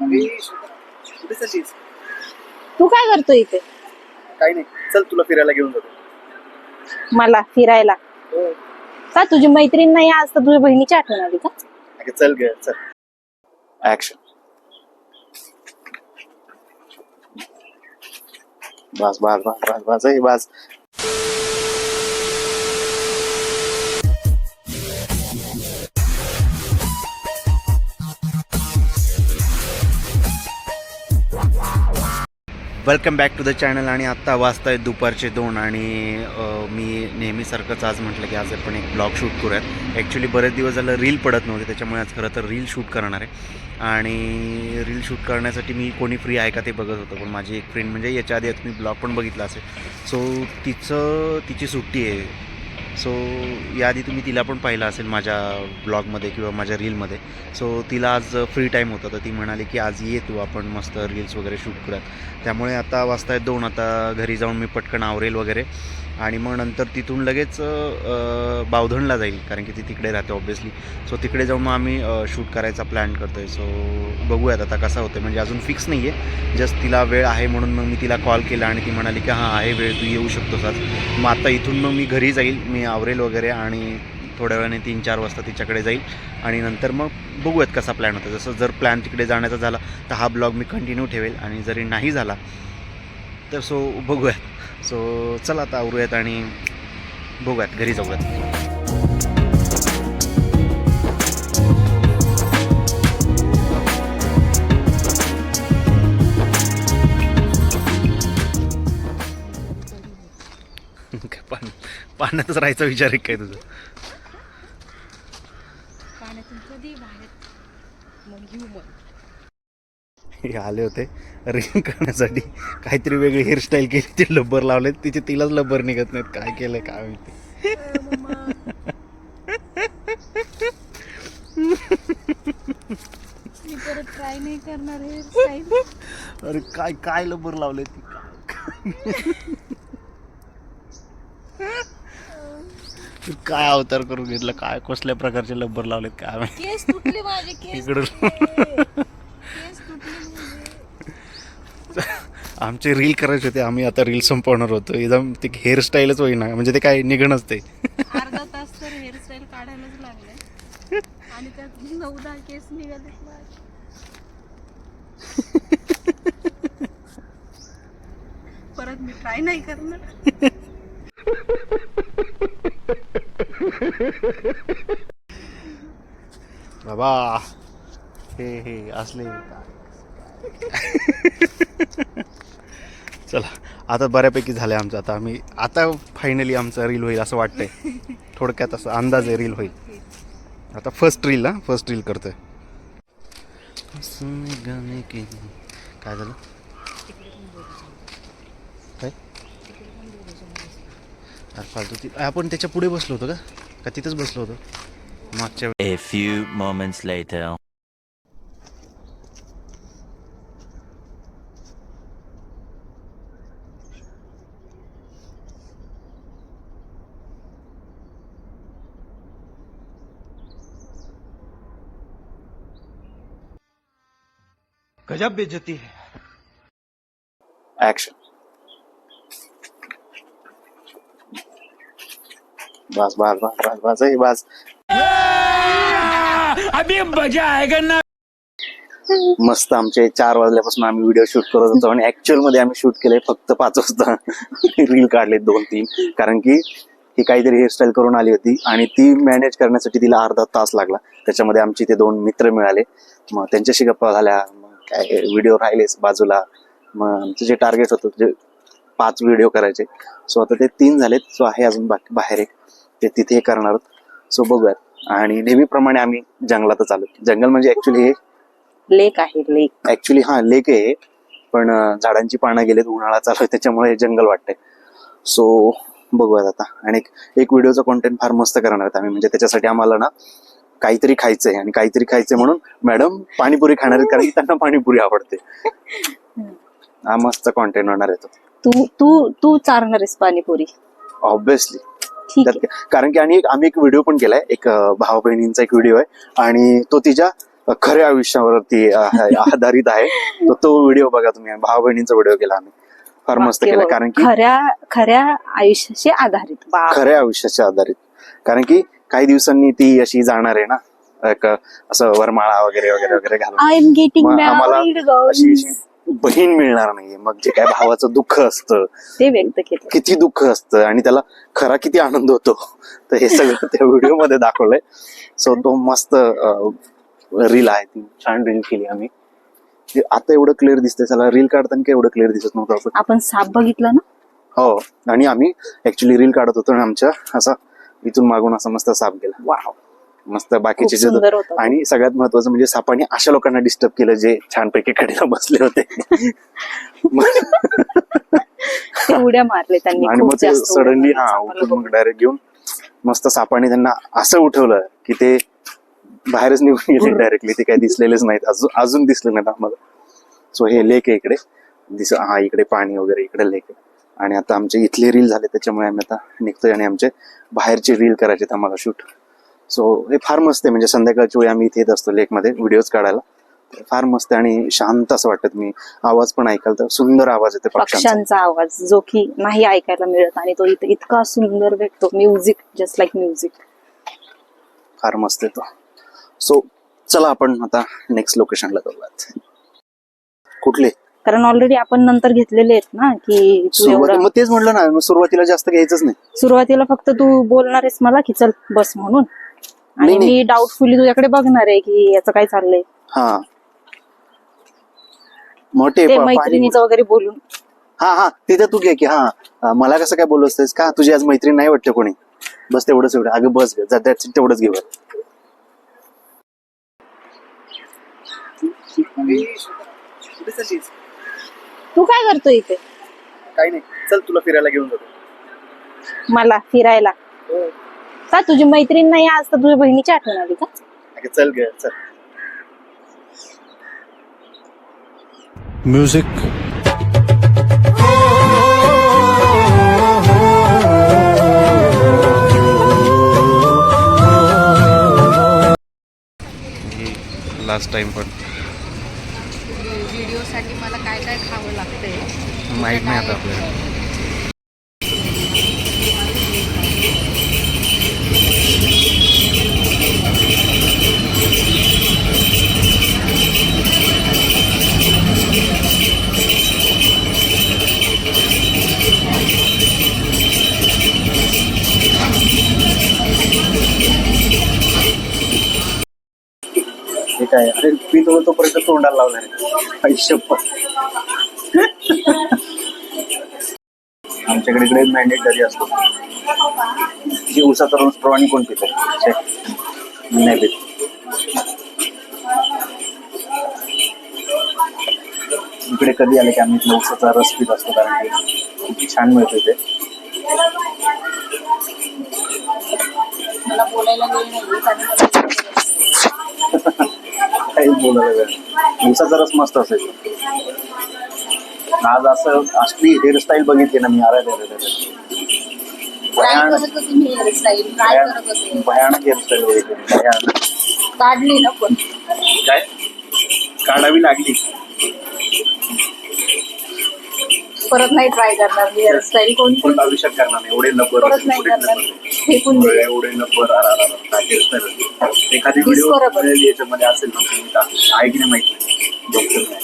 कुठे चाललीस तू काय करतो इथे? काही नाही. चल तुला फिरायला घेऊन जातो. मला फिरायला. हो. का तुझी मैत्रीण नाही आज तर तुझ्या बहिणीची आठवण आली का? अगं चल ग चल. ऍक्शन बस बस बस बस बस ए, बस. Welcome back to the channel आणि आत्ता वाजता आहेत दुपारचे दोन आणि मी नेहमीसारखंच आज म्हटलं की आज आपण एक ब्लॉग शूट करूयात. ॲक्च्युली बरेच दिवस झालं रील पडत नव्हते त्याच्यामुळे आज खरं तर रील शूट करणार आहे. आणि रील शूट करण्यासाठी मी कोणी फ्री आहे का ते बघत होतो पण माझी एक फ्रेंड म्हणजे याच्या आधी आता मी ब्लॉग पण बघितला असेल. सो तिचं तिची सुट्टी आहे. सो याआधी तुम्ही तिला पण पाहिलं असेल माझ्या ब्लॉगमध्ये किंवा माझ्या रीलमध्ये सो तिला आज फ्री टाईम होता. तर ती म्हणाली की आज ये तू आपण मस्त रील्स वगैरे शूट करत त्यामुळे आता वाजता आहेत दोन. आता घरी जाऊन मी पटकन आवरेल वगैरे. आणि मग नंतर तिथून लगेच बावधणला जाईल. कारण की ती तिकडे राहते ऑब्व्हियसली सो तिकडे जाऊन मग आम्ही शूट करायचा प्लॅन करतो आहे सो बघूयात आता कसा होतं म्हणजे अजून फिक्स नाही आहे जस्ट तिला वेळ आहे म्हणून मग मी तिला कॉल केला आणि ती म्हणाली की हां आहे वेळ. तू येऊ शकतोस आज. मग आता इथून मग मी घरी जाईल. मी मी आवरेल वगैरे आणि थोड्या वेळाने तीन चार वाजता तिच्याकडे जाईल. आणि नंतर मग बघूयात कसा प्लॅन होता. जसं जर प्लॅन तिकडे जाण्याचा झाला तर हा ब्लॉग मी कंटिन्यू ठेवेल. आणि जरी नाही झाला तर सो बघूयात. सो चला आता आवरूयात आणि बघूयात. घरी जाऊयात. पाण्यातच राहायचा विचार आहे काय तुझं? पाण्यातून कधी बाहेर? मग घेऊ मग. हे आले होते रिंग करण्यासाठी. काहीतरी वेगळी हेअरस्टाईल केली ते लब्बर लावले तिचे तिलाच लब्बर निघत नाहीत. काय केलंय काय माहिती मी परत ट्राय नाही करणार हे अरे काय काय लब्बर लावले ती? तू काय अवतार करून घेतलं? काय कसल्या प्रकारचे लब्बर लावलेत? काय माहिती? केस तुटले माझे केस इकडून. केस तुटले माझे. आमचे रील करायचे होते. आम्ही आता रील संपवणार होतो. एकदम ते हेअरस्टाईलच होईना. म्हणजे ते काय निघणच ते. अर्धा तास तर हेअरस्टाईल काढायलाच लागले आणि त्यात नऊ दहा केस निघाले माझे. परत मी ट्राय नाही करणार. बाबा हे हे असले. चला आता बऱ्यापैकी झालं आमचं. आता आम्ही आता फायनली आमचं रील होईल असं वाटतंय. थोडक्यात असं अंदाज आहे रील होईल. आता फर्स्ट रील ना फर्स्ट रील करतोय. गाणे की काय झालं काय अरे फालतू. ती आपण त्याच्या पुढे बसलो होतो का? का तिथंच बसलो होतो? मागच्या A few moments later. गजब बेइज्जती है। ऍक्शन बस बस बस बस बस ए, बस. अभी मजा आएगा ना. मस्त आमचे चार वाजल्यापासून आम्ही व्हिडिओ शूट करत होतो आणि ऍक्च्युअलमध्ये आम्ही शूट केले फक्त पाच वाजता. रील काढले दोन तीन. कारण की ही काहीतरी हेअरस्टाईल करून आली होती आणि ती मॅनेज करण्यासाठी तिला अर्धा तास लागला. त्याच्यामध्ये आमचे ते दोन मित्र मिळाले. मग त्यांच्याशी गप्पा झाल्या. मग काय व्हिडिओ राहिलेच बाजूला. मग आमचं जे टार्गेट होतं जे पाच व्हिडिओ करायचे. सो आता ते तीन झालेत. सो आहे अजून बाकी बाहेर एक. ते तिथे करणार. सो बघूयात. आणि नेहमीप्रमाणे आम्ही जंगलातच आलो. जंगल म्हणजे ऍक्च्युली हे लेक आहे लेक ऍक्च्युली हा लेक आहे. पण झाडांची पानं गेलेत उन्हाळा चालू आहे त्याच्यामुळे हे जंगल वाटतंय. सो बघूयात आता. आणि एक एक व्हिडिओचा कॉन्टेंट फार मस्त करणार आहेत आम्ही. म्हणजे त्याच्यासाठी आम्हाला ना काहीतरी खायचंय. आणि काहीतरी खायचंय म्हणून मॅडम पाणीपुरी खाणार आहेत कारण की त्यांना पाणीपुरी आवडते. हा मस्त कॉन्टेंट होणार आहे तो. तू तू तू चारणार आहेस पाणीपुरी. ऑब्विसली तर कारण की आणि एक- आम्ही एक व्हिडिओ पण केलाय. एक भाऊ बहिणींचा एक व्हिडिओ आहे. आणि तो तिच्या खऱ्या आयुष्यावरती आधारित आहे. तर तो व्हिडिओ बघा तुम्ही. भाऊ बहिणींचा व्हिडिओ केला आम्ही. फार मस्त केला. कारण की खऱ्या खऱ्या आयुष्याशी आधारित. खऱ्या आयुष्याच्या आधारित. कारण की काही दिवसांनी ती अशी जाणार आहे ना. एक असं वरमाळा वगैरे वगैरे वगैरे घालून. आम्हाला अशी बहीण मिळणार नाहीये. मग जे काय भावाचं दुःख असतं ते व्यक्त केलं. किती दुःख असतं आणि त्याला खरा किती आनंद होतो. तर हे सगळं त्या व्हिडिओमध्ये दाखवलंय. सो तो मस्त रील आहे. ती छान रील केली आम्ही. आता एवढं क्लिअर दिसतंय. त्याला रील काढताना काही एवढं क्लिअर दिसत नव्हतं असं. आपण साप बघितला ना? हो. आणि आम्ही ऍक्च्युली रील काढत होतो आणि आमच्या असा इथून मागून असा मस्त साप गेला. वाव मस्त बाकीचे जे सुंदर होता. तो. आणि सगळ्यात महत्वाचं म्हणजे सापाने अशा लोकांना डिस्टर्ब केलं जे छानपैकी कडेला बसले होते. ते उड्या मारले त्यांनी आणि खूप मग ते जास्त उड्या सडनली मारल्या हा सापाला उठून मग बघून. डायरेक्ट घेऊन मस्त सापाने त्यांना असं उठवलं की ते बाहेरच निघून गेले डायरेक्टली ते काही दिसलेलेच नाहीत. अजून अजून दिसले नाहीत आम्हाला. सो हे लेक आहे इकडे. दिस हा इकडे पाणी वगैरे इकडे लेक आहे. आणि आता आमचे इथले रील झाले त्याच्यामुळे आम्ही आता निघतोय आणि आमचे बाहेरचे रील करायचे आहेत आम्हाला शूट सो हे फार मस्त आहे. म्हणजे संध्याकाळच्या वेळी आम्ही इथे येत असतो लेकमध्ये व्हिडिओज काढायला. फार मस्त आणि शांत असं वाटतं. तुम्ही आवाज पण ऐकाल तर सुंदर आवाज येते पक्ष्यांचा. आवाज जो की नाही ऐकायला मिळत आणि तो इथं इतका सुंदर भेटतो. म्युझिक जस्ट लाईक म्युझिक फार मस्त येतो. सो चला आपण आता नेक्स्ट लोकेशनला जाऊयात. कुठले? कारण ऑलरेडी आपण नंतर घेतलेले आहेत ना की मग तेच म्हटलं ना सुरुवातीला जास्त घ्यायचंच नाही. सुरुवातीला फक्त तू बोलणार आहेस मला की चल बस म्हणून. आणि नाही, नाही. मी डाऊटफुली तुझ्याकडे बघणार आहे की याचं काय चाललंय. हा. मोठे ते पा- पाणी- मैत्रिणीचं वगैरे बोलून. हा हा. तिथे तू घे की हा. हा, मला कसं काय बोलत असतेस का तुझी आज मैत्रीण नाही वाटतं कोणी? बस तेवढंच एवढं. अगं बस ग, जा that's it, तेवढंच घेऊ तू काय करतो इथे? काही नाही. चल तुला फिरायला घेऊन जातो. मला फिरायला. का? तुझी मैत्रीण नाही आज तर तुझ्या बहिणीची आठवण आली का? अगं चल ग चल. म्यूजिक लास्ट टाइम पण. व्हिडिओसाठी मला काय काय खावं लागतंय? माहीत नाही आता आपल्याला. हे काय? अरे मी तो तोपर्यंत तोंडाला लावणार आहे. आमच्याकडे इकडे मॅन्डेटरी असतो. जी उसाचा रस प्रमाणे कोण पितो? मी नाही पित. इकडे कधी आले की आम्ही इथला उसाचा रस पित असतो कारण की खूप छान मिळतो ते. मला बोलायला काही बोलायला वेळ. उसाचा रस मस्त असायचा आज असं असली हेअरस्टाईल बघितली ना मी अरे अरे, अरे, अरे. भयानक भयानक हेअरस्टाईल बघितली भयानक काढली ना पण काय? काढावी लागली. परत नाही ट्राय करणार मी. हेअरस्टाईल कोणती परत आयुष्यात करणार नाही. एवढे नंबर परत नाही करणार. फेकून दे. एवढे नंबर. एखादी व्हिडिओ बरोबर. याच्यामध्ये असेल ना तुम्ही टाकू. आहे की नाही माहिती नाही डॉक्टर.